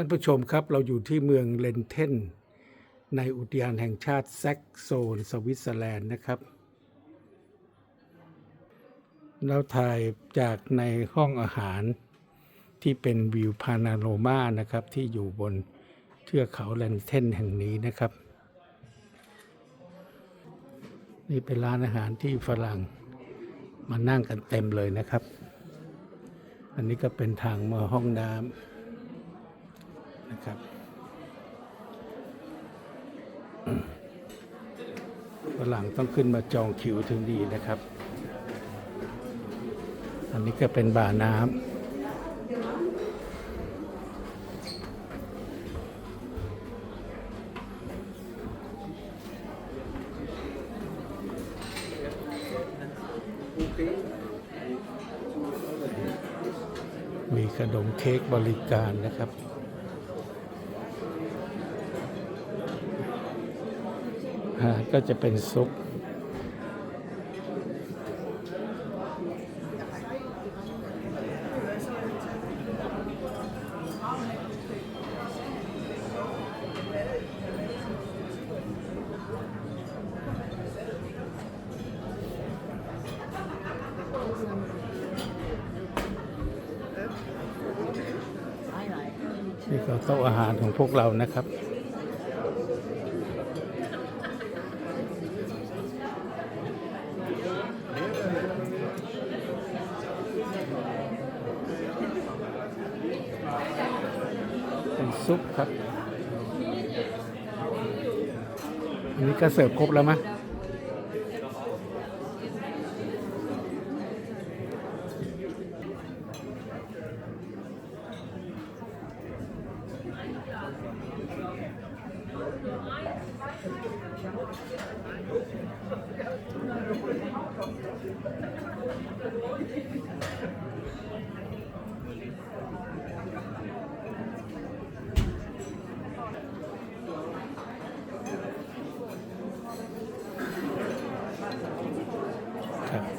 ท่านผู้ชมครับเราอยู่ที่เมืองเลนเทน ในอุทยานแห่งชาติแซกโซน สวิตเซอร์แลนด์นะครับ เราถ่ายจากในห้องอาหารที่เป็นวิวพานาโรมานะครับ ที่อยู่บนเทือกเขาเลนเทนแห่งนี้นะครับ นี่เป็นร้านอาหารที่ฝรั่งมานั่งกันเต็มเลยนะครับ อันนี้ก็เป็นทางมาห้องน้ำ นะครับฝรั่งต้องขึ้นมาจองคิวถึงดีนะครับ อันนี้ก็เป็นบ่าน้ำมีขนมเค้กบริการนะครับ อาหาร ก็จะเป็นซุป นี่ก็โต๊ะอาหารของพวกเรานะครับ ซุปครับ อันนี้ก็เสิร์ฟครบแล้วมั้ย Claro.